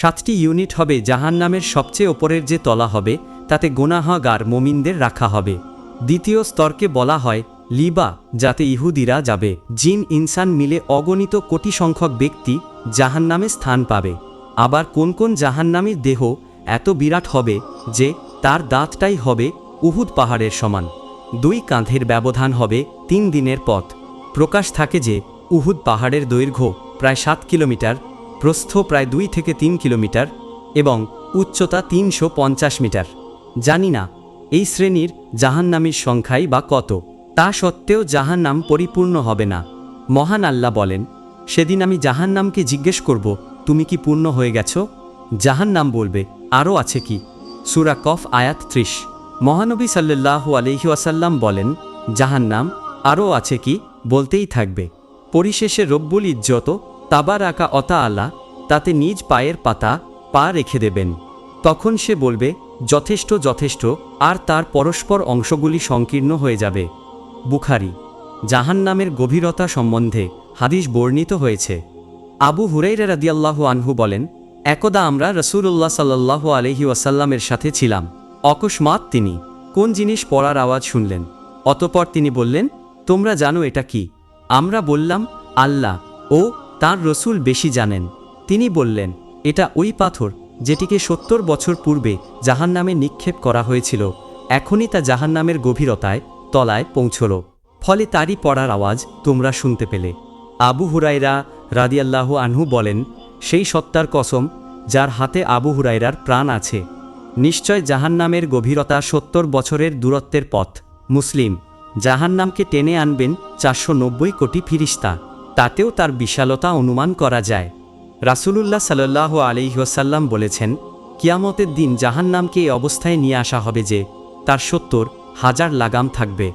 সাতটি ইউনিট হবে জাহান্নামের সবচেয়ে ওপরের যে তলা হবে, তাতে গোনাহাগার মোমিনদের রাখা হবে। দ্বিতীয় স্তরকে বলা হয় লিবা, যাতে ইহুদিরা যাবে। জিন ইনসান মিলে অগণিত কোটি সংখ্যক ব্যক্তি জাহান্নামে স্থান পাবে। আবার কোন কোন জাহান্নামীর দেহ এত বিরাট হবে যে তার দাঁতটাই হবে উহুদ পাহাড়ের সমান। দুই কাঁধের ব্যবধান হবে তিন দিনের পথ। প্রকাশ থাকে যে উহুদ পাহাড়ের দৈর্ঘ্য প্রায় সাত কিলোমিটার প্রস্থ প্রায় দুই থেকে তিন কিলোমিটার এবং উচ্চতা তিনশো পঞ্চাশ মিটার। জানি না, এই শ্রেণির জাহান্নামীর সংখ্যাই বা কত। তা সত্ত্বেও জাহান্নাম পরিপূর্ণ হবে না। মহান আল্লাহ বলেন, সেদিন আমি জাহান্নামকে জিজ্ঞেস করব, তুমি কি পূর্ণ হয়ে গেছ? জাহান্নাম বলবে আরও আছে কি? সুরা কফ আয়াত ত্রিশ। মহানবী সাল্লাল্লাহু আলহি ওয়াসাল্লাম বলেন, জাহান্নাম আরও আছে কি? বলতেই থাকবে। পরিশেষে রব্বুল ইজ্জত তাবার আকা অতা আলা তাতে নিজ পায়ের পাতা পা রেখে দেবেন। তখন সে বলবে, যথেষ্ট যথেষ্ট, আর তার পরস্পর অংশগুলি সংকীর্ণ হয়ে যাবে। বুখারি, জাহান্নামের গভীরতা সম্বন্ধে হাদিস বর্ণিত হয়েছে। আবু হুরাইরা রাদিয়াল্লাহু আনহু বলেন, একদা আমরা রসুল্লাহ সাল্লাহ আলহি ওয়াসাল্লামের সাথে ছিলাম। অকস্মাৎ তিনি কোন জিনিস পড়ার আওয়াজ শুনলেন। অতপর তিনি বললেন, তোমরা জানো এটা কি? আমরা বললাম, আল্লাহ ও তার রসুল বেশি জানেন। তিনি বললেন, এটা ওই পাথর যেটিকে সত্তর বছর পূর্বে জাহান্নামে নিক্ষেপ করা হয়েছিল, এখনই তা জাহান্নামের গভীরতায়, তলায় পৌঁছল। ফলে তারই পড়ার আওয়াজ তোমরা শুনতে পেলে। আবু হুরাইরা রাদিয়াল্লাহ আনহু বলেন, সেই সত্তার কসম যার হাতে আবু হুরাইরার প্রাণ আছে, নিশ্চয় জাহান্নামের গভীরতা সত্তর বছরের দূরত্বের পথ। মুসলিম, জাহান্নামকে টেনে আনবেন চারশো নব্বই কোটি ফিরিস্তা। তাতেও তার বিশালতা অনুমান করা যায়। রাসূলুল্লাহ সাল্লাহ আলিহাসাল্লাম বলেছেন, কিয়ামতের দিন জাহান্নামকে এই অবস্থায় নিয়ে আসা হবে যে তার সত্তর হাজার লাগাম থাকবে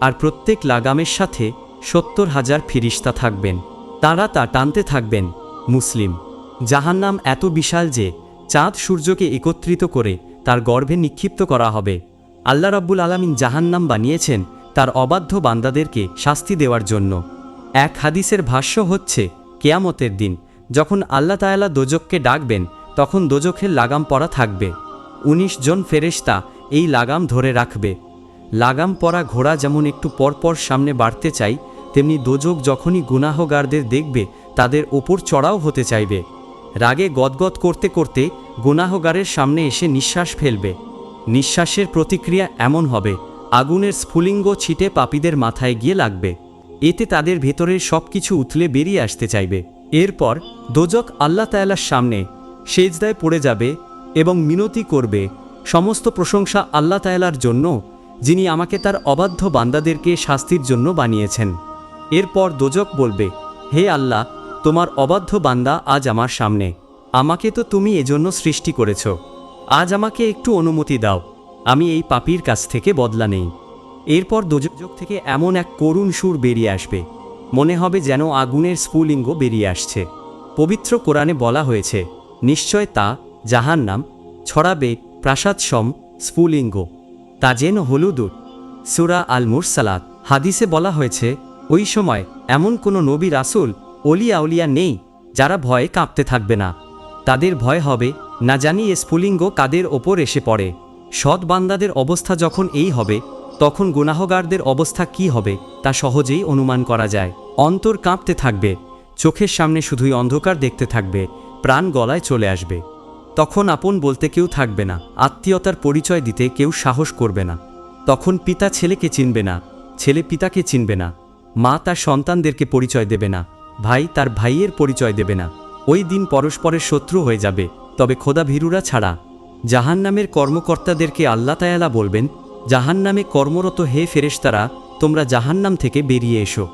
আর প্রত্যেক লাগামের সাথে সত্তর হাজার ফিরিস্তা থাকবেন। তারা তা টানতে থাকবেন, মুসলিম। জাহান্নাম এত বিশাল যে চাঁদ সূর্যকে একত্রিত করে তার গর্ভে নিক্ষিপ্ত করা হবে। আল্লাহ রাব্বুল আলামিন জাহান্নাম বানিয়েছেন তার অবাধ্য বান্দাদেরকে শাস্তি দেওয়ার জন্য। এক হাদিসের ভাষ্য হচ্ছে, কেয়ামতের দিন, যখন আল্লাহ তায়ালা দোজককে ডাকবেন, তখন দোজখের লাগাম পরা থাকবে। ১৯ জন ফেরেশতা এই লাগাম ধরে রাখবে। লাগাম পরা ঘোড়া যেমন একটু পরপর সামনে বাড়তে চাই, তেমনি দোজক যখনই গুনাহগারদের দেখবে, তাদের ওপর চড়াও হতে চাইবে। রাগে গদগদ করতে করতে গুনাহগারের সামনে এসে নিঃশ্বাস ফেলবে। নিঃশ্বাসের প্রতিক্রিয়া এমন হবে, আগুনের স্ফুলিঙ্গ ছিটে পাপীদের মাথায় গিয়ে লাগবে। এতে তাদের ভেতরের সব কিছু উথলে বেরিয়ে আসতে চাইবে। এরপর দোজক আল্লাহ তায়ালার সামনে সেজদায় পড়ে যাবে এবং মিনতি করবে সমস্ত প্রশংসা আল্লাহ তায়ালার জন্য, যিনি আমাকে তার অবাধ্য বান্দাদেরকে শাস্তির জন্য বানিয়েছেন। এরপর দোজক বলবে, হে আল্লাহ, তোমার অবাধ্য বান্দা আজ আমার সামনে। আমাকে তো তুমি এজন্য সৃষ্টি করেছ। আজ আমাকে একটু অনুমতি দাও। আমি এই পাপির কাছ থেকে বদলা নেই। এরপর দোজক থেকে এমন এক করুণ সুর বেরিয়ে আসবে। মনে হবে যেন আগুনের স্ফুলিঙ্গ বেরিয়ে আসছে। পবিত্র কোরআনে বলা হয়েছে, নিশ্চয় তা জাহান নাম ছড়াবে প্রাসাদসম স্ফুলিঙ্গ। তা যেন হলুদুর সুরা আল মুরসালাত হাদিসে বলা হয়েছে, ওই সময় এমন কোনো নবী রাসুল অলিয়া উলিয়া নেই, যারা ভয়ে কাঁপতে থাকবে না। তাদের ভয় হবে, না জানি এ স্ফুলিঙ্গ কাদের ওপর এসে পড়ে। সৎ বান্দাদের অবস্থা যখন এই হবে তখন গুনাহগারদের অবস্থা কি হবে, তা সহজেই অনুমান করা যায়। অন্তর কাঁপতে থাকবে, চোখের সামনে শুধুই অন্ধকার দেখতে থাকবে, প্রাণ গলায় চলে আসবে। তখন আপন বলতে কেউ থাকবে না, আত্মীয়তার পরিচয় দিতে কেউ সাহস করবে না। তখন পিতা ছেলেকে চিনবে না, ছেলে পিতাকে চিনবে না, মা তার সন্তানদেরকে পরিচয় দেবে না, ভাই তার ভাইয়ের পরিচয় দেবে না। ওই দিন পরস্পরের শত্রু হয়ে যাবে, তবে খোদা ভীরুরা ছাড়া। জাহান্নামের কর্মকর্তাদেরকে আল্লাহ তায়ালা বলবেন জাহান্নামে কর্মরত হে ফেরেশতারা, তোমরা জাহান্নাম থেকে বেরিয়ে এসো।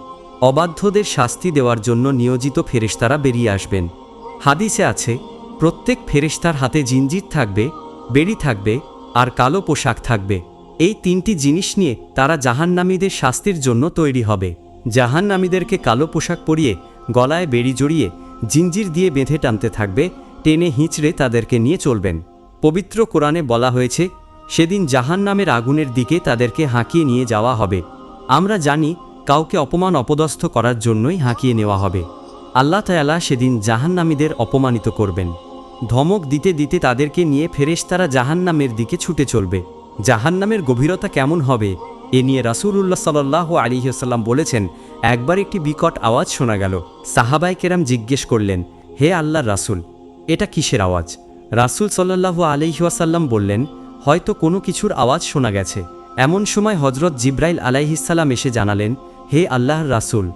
অবাধ্যদের শাস্তি দেওয়ার জন্য নিয়োজিত ফেরেশতারা বেরিয়ে আসবেন। হাদিসে আছে, প্রত্যেক ফেরেশতার হাতে জিঞ্জির থাকবে, বেড়ি থাকবে, আর কালো পোশাক থাকবে। এই তিনটি জিনিস নিয়ে তারা জাহান্নামীদের শাস্তির জন্য তৈরি হবে। জাহান্নামীদেরকে কালো পোশাক পরিয়ে, গলায় বেড়ি জড়িয়ে জিঞ্জির দিয়ে বেঁধে টানতে থাকবে, টেনে হিঁচড়ে তাদেরকে নিয়ে চলবেন। পবিত্র কোরআনে বলা হয়েছে সেদিন জাহান্নামের আগুনের দিকে তাদেরকে হাঁকিয়ে নিয়ে যাওয়া হবে। আমরা জানি, কাউকে অপমান অপদস্থ করার জন্যই হাঁকিয়ে নেওয়া হবে। আল্লাহ তায়ালা সেদিন জাহান্নামীদের অপমানিত করবেন। ধমক দিতে দিতে তাদেরকে নিয়ে ফেরেশতারা জাহান্নামের দিকে ছুটে চলবে। জাহান্নামের গভীরতা কেমন হবে, এ নিয়ে রাসূলুল্লাহ সাল্লাহ আলিহাসাল্লাম বলেছেন, একবার একটি বিকট আওয়াজ শোনা গেল। সাহাবাই কেরাম জিজ্ঞেস করলেন, হে আল্লাহর রাসূল, এটা কিসের আওয়াজ? রাসূল সাল্লাহ আলিহাসাল্লাম বললেন হয়তো কোনো কিছুর আওয়াজ শোনা গেছে। এমন সময় হজরত জিব্রাইল আলাইহিসাল্লাম এসে জানালেন, হে আল্লাহর রাসূল,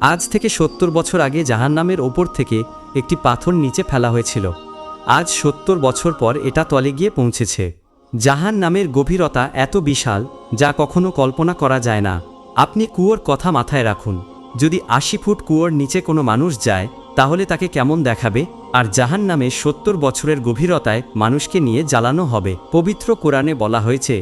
আজ থেকে সত্তর বছর আগে জাহান্নামের ওপর থেকে একটি পাথর নিচে ফেলা হয়েছিল। আজ সত্তর বছর পর এটা তলে গিয়ে পৌঁছেছে। জাহান নামের গভীরতা এত বিশাল, যা কখনো কল্পনা করা যায় না। আপনি কুয়োর কথা মাথায় রাখুন। যদি আশি ফুট কুয়োর নিচে কোনো মানুষ যায়, তাহলে তাকে কেমন দেখাবে? আর জাহান নামে সত্তর বছরের গভীরতায় মানুষকে নিয়ে জ্বালানো হবে। পবিত্র কোরআনে বলা হয়েছে,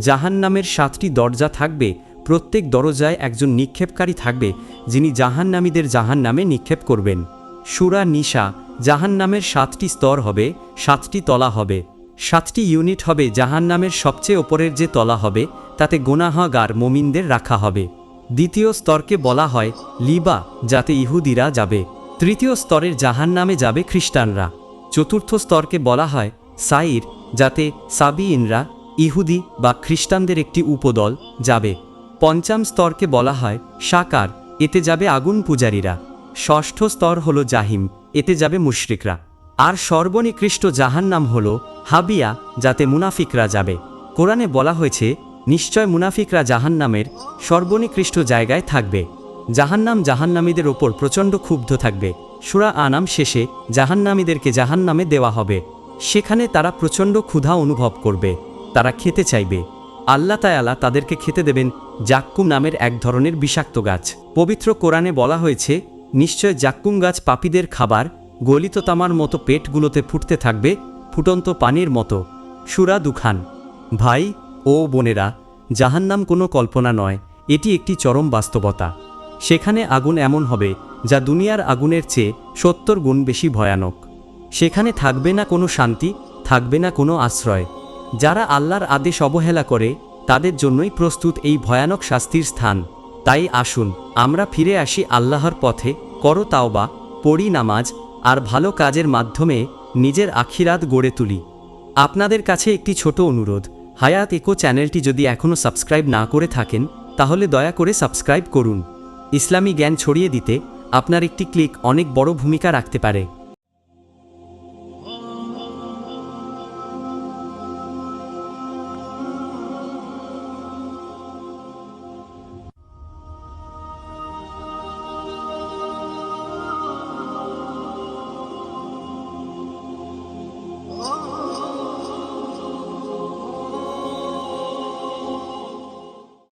জাহান নামের সাতটি দরজা থাকবে, প্রত্যেক দরজায় একজন নিক্ষেপকারী থাকবে, যিনি জাহান্নামীদের জাহান নামে নিক্ষেপ করবেন। সুরা নিশা জাহান নামের সাতটি স্তর হবে, সাতটি তলা হবে। সাতটি ইউনিট হবে জাহান নামের সবচেয়ে ওপরের যে তলা হবে, তাতে গোনাহাগার মোমিনদের রাখা হবে। দ্বিতীয় স্তরকে বলা হয়, লিবা যাতে ইহুদিরা যাবে। তৃতীয় স্তরের জাহান নামে যাবে খ্রিস্টানরা। চতুর্থ স্তরকে বলা হয় সাইর, যাতে সাবিইনরা ইহুদি বা খ্রিস্টানদের একটি উপদল, যাবে। পঞ্চম স্তরকে বলা হয় সাকার এতে যাবে আগুন পূজারীরা। ষষ্ঠ স্তর হল জাহিম, এতে যাবে মুশরিকরা। আর সর্বনিকৃষ্ট জাহান্নাম হল হাবিয়া, যাতে মুনাফিকরা যাবে। কোরআনে বলা হয়েছে, নিশ্চয় মুনাফিকরা জাহান্নামের সর্বনিকৃষ্ট জায়গায় থাকবে। জাহান্নাম জাহান্নামীদের ওপর প্রচণ্ড ক্ষুব্ধ থাকবে। সুরা আনাম শেষে জাহান্নামীদেরকে জাহান্নামে দেওয়া হবে। সেখানে তারা প্রচণ্ড ক্ষুধা অনুভব করবে। তারা খেতে চাইবে। আল্লাহ তায়ালা তাদেরকে খেতে দেবেন জাক্কুম নামের এক ধরনের বিষাক্ত গাছ। পবিত্র কোরআনে বলা হয়েছে, নিশ্চয় জাক্কুম গাছ পাপীদের খাবার গলিত তামার মতো পেটগুলোতে ফুটতে থাকবে, ফুটন্ত পানির মতো। সুরা দুখান। ভাই ও বোনেরা, জাহান্নাম কোনো কল্পনা নয়, এটি একটি চরম বাস্তবতা। সেখানে আগুন এমন হবে, যা দুনিয়ার আগুনের চেয়ে সত্তর গুণ বেশি ভয়ানক। সেখানে থাকবে না কোনো শান্তি, থাকবে না কোনো আশ্রয়। যারা আল্লাহর আদেশ অবহেলা করে, তাদের জন্যই প্রস্তুত এই ভয়ানক শাস্তির স্থান। তাই আসুন, আমরা ফিরে আসি আল্লাহর পথে, করো তাওবা, পড়ি নামাজ, আর ভালো কাজের মাধ্যমে নিজের আখিরাত গড়ে তুলি। আপনাদের কাছে একটি ছোট অনুরোধ, হায়াত ইকো চ্যানেলটি যদি এখনও সাবস্ক্রাইব না করে থাকেন, তাহলে দয়া করে সাবস্ক্রাইব করুন। ইসলামী জ্ঞান ছড়িয়ে দিতে আপনার একটি ক্লিক অনেক বড় ভূমিকা রাখতে পারে।